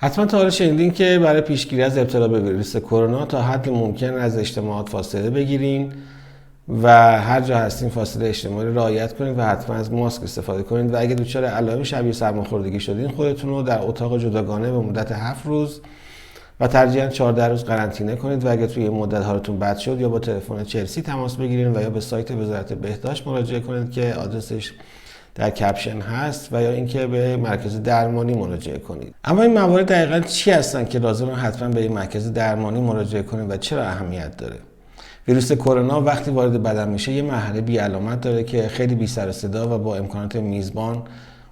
حتما تا حالا شنیدین که برای پیشگیری از ابتلا به ویروس کرونا تا حد ممکن از اجتماعات فاصله بگیرین و هر جا هستین فاصله اجتماعی رعایت کنید و حتما از ماسک استفاده کنید و اگه دچار علائم شبیه سرماخوردگی شدین خودتون رو در اتاق جداگانه به مدت 7 روز و ترجیحاً 14 روز قرنطینه کنید و اگه توی مدت حالتون بد شد یا با تلفن چلسی تماس بگیرید و یا به سایت وزارت بهداشت مراجعه کنید که آدرسش در کپشن هست و یا اینکه به مرکز درمانی مراجعه کنید. اما این موارد دقیقا چی هستن که لازم حتما به این مرکز درمانی مراجعه کنید و چرا اهمیت داره؟ ویروس کرونا وقتی وارد بدن میشه یه مرحله بی علامت داره که خیلی بی سر صدا و با امکانات میزبان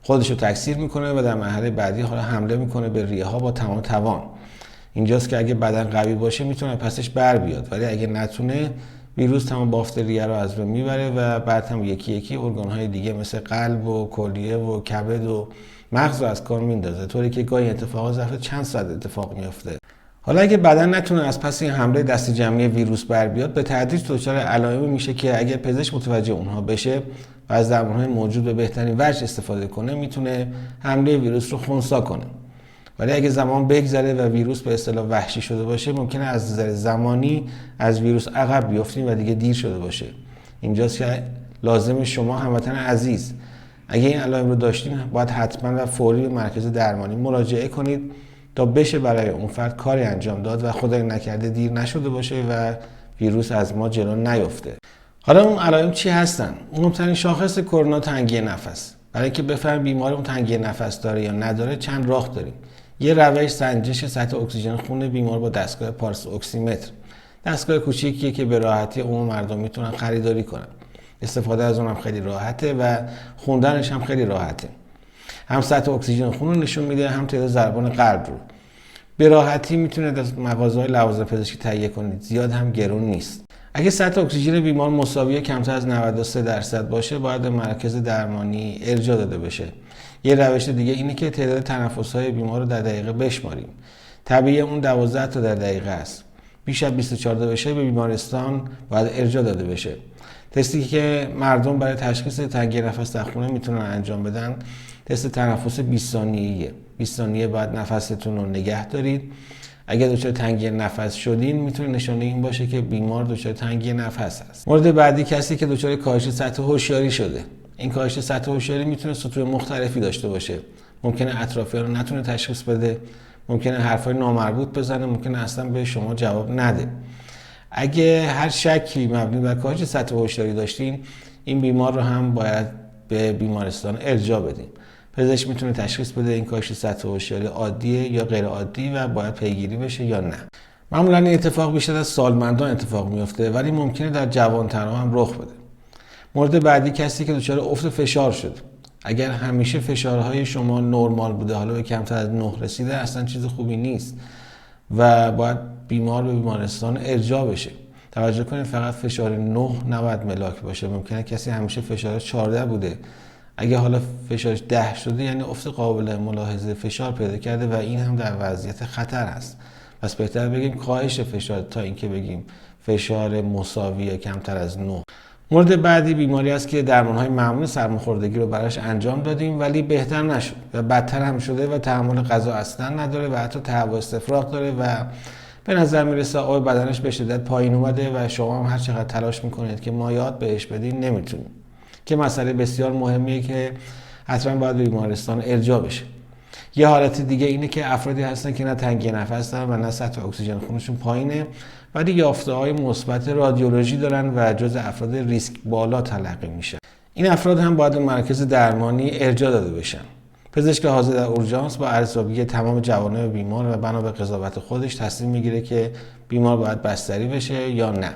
خودش رو تکثیر می‌کنه و در مرحله بعدی حالا حمله می‌کنه به ریه ها با تمام توان. اینجاست که اگه بدن قوی باشه می‌تونه پسش بر بیاد ولی اگه نتونه ویروس تمام بافت ریه رو از بین می‌بره و بعد هم یکی یکی ارگان های دیگه مثل قلب و کلیه و کبد و مغز رو از کار میندازه. طوری که گاهی اتفاقات ظرف چند ساعت اتفاق میفته حالا اگه بدن نتونه از پس این حمله دست جمعی ویروس بر بیاد به تدریج دچار علائمی میشه که اگر پزشک متوجه اونها بشه و از درمانهای موجود به بهترین وجه استفاده کنه می‌تونه حمله ویروس رو خونسا کنه. ولی اگه زمان بگذره و ویروس به اصطلاح وحشی شده باشه ممکنه از نظر زمانی از ویروس عقب بیفتیم و دیگه دیر شده باشه. اینجاست که لازم شما هموطن عزیز اگه این علائم رو داشتین باید حتما و فوری به مرکز درمانی مراجعه کنید تا بشه برای اون فرد کاری انجام داد و خدای نکرده دیر نشده باشه و ویروس از ما جلو نیفته. حالا اون علائم چی هستن؟ مهمترین شاخص کرونا تنگی نفس. برای اینکه بفهمیم بیمار اون تنگی نفس داره یا نداره چند راه داریم. یه روش سنجش سطح اکسیژن خون بیمار با دستگاه پارس اکسیمتر. دستگاه کوچیکیه که به راحتی عموم مردم می‌تونن خریداری کنن. استفاده از اونم خیلی راحته و خوندنش هم خیلی راحته. هم سطح اکسیژن خون رو نشون میده هم تعداد ضربان قلب رو. به راحتی می‌تونید از مغازه های لوازم پزشکی تهیه کنید. زیاد هم گرون نیست. اگه سطح اکسیژن بیمار مساوی کمتر از 93 درصد باشه باید مرکز درمانی ارجاع داده بشه. یه روش دیگه اینه که تعداد تنفس های بیمار رو در دقیقه بشماریم. طبیعی اون 12 تا در دقیقه است. بیش از 24 بشه به بیمارستان باید ارجاع داده بشه. تستی که مردم برای تشخیص تنگی نفس در خونه می‌تونن انجام بدن تست تنفس 20 ثانیه‌ایه. 20 ثانیه بعد نفستون رو نگه دارید. اگر دچار تنگی نفس شدین می‌تونه نشانه این باشه که بیمار دچار تنگی نفس است. مورد بعدی کسی که دچار کاهش سطح هوشیاری شده. این کاهش سطح هوشیاری می‌تونه سطوح مختلفی داشته باشه. ممکنه اطرافیان رو نتونه تشخیص بده. ممکنه حرفای نامربوط بزنه. ممکنه اصلا به شما جواب نده. اگه هر شکی مبنی بر کاهش سطح هوشیاری داشتین این بیمار رو هم باید به بیمارستان ارجاع بدیم پزشک می‌تونه تشخیص بده این کاهش سطح هوشیاری عادیه یا غیر عادی و باید پیگیری بشه یا نه. معمولا این اتفاق بیشتر از سالمندان اتفاق میفته ولی ممکنه در جوانترها هم رخ بده. مورد بعدی کسی که دچار افت فشار شد. اگر همیشه فشارهای شما نرمال بوده حالا به کمتر از 9 رسیده اصلا چیز خوبی نیست و باید بیمار به بیمارستان ارجاع بشه. توجه کنید فقط فشار 9 نباید ملاک باشه. ممکنه کسی همیشه فشار 14 بوده. اگه حالا فشارش 10 شده یعنی افت قابل ملاحظه فشار پیدا کرده و این هم در وضعیت خطر است. پس بهتر بگیم کاهش فشار تا اینکه بگیم فشار مساوی کمتر از 9 مورد بعدی بیماری است که درمان های معمول سرماخوردگی رو براش انجام دادیم ولی بهتر نشد و بدتر هم شده و تحمل غذا اصلا نداره و حتی تهوع استفراغ داره و به نظر می‌رسه آب بدنش به شدت پایین اومده و شما هم هر چقدر تلاش می‌کنید که مایات بهش بدین نمی‌تونید که مسئله بسیار مهمیه که حتما باید بیمارستان ارجاع بشه. یه حالت دیگه اینه که افرادی هستن که نه تنگی نفس دارن و نه سطح اکسیژن خونشون پایینه. ولی یافته های مثبت رادیولوژی دارن و جز افراد ریسک بالا تلقی میشن این افراد هم باید مرکز درمانی ارجاع داده بشن. پزشک حاضر در اورژانس با ارزیابی تمام جوانب بیمار و بنا به قضاوت خودش تصمیم می‌گیره که بیمار باید بستری بشه یا نه.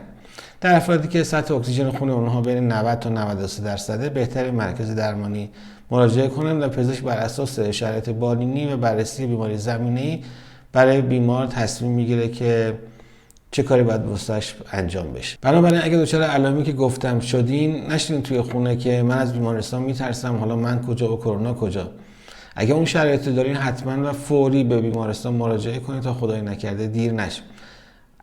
در افرادی که سطح اکسیژن خون اونها بین 90 تا 93 درصده بهتر مرکز درمانی مراجعه کنند و پزشک بر اساس شرایط بالینی و بررسی بیماری زمینی برای بیمار تصمیم می‌گیره که چه کاری باید واسش انجام بشه. بنابراین اگه دچار علائمی که گفتم شدین نشین توی خونه که من از بیمارستان میترسم. حالا من کجا و کرونا کجا؟ اگه اون شرایط دارین حتما و فوری به بیمارستان مراجعه کنید تا خدای نکرده دیر نشه.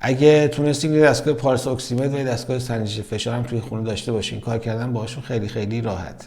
اگه تونستین یه دستگاه پارس اکسیمتر و دستگاه سنجش فشار هم توی خونه داشته باشین کار کردن باهاشون خیلی خیلی راحت.